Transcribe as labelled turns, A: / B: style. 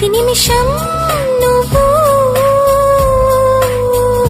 A: ప్రతి నిమిషం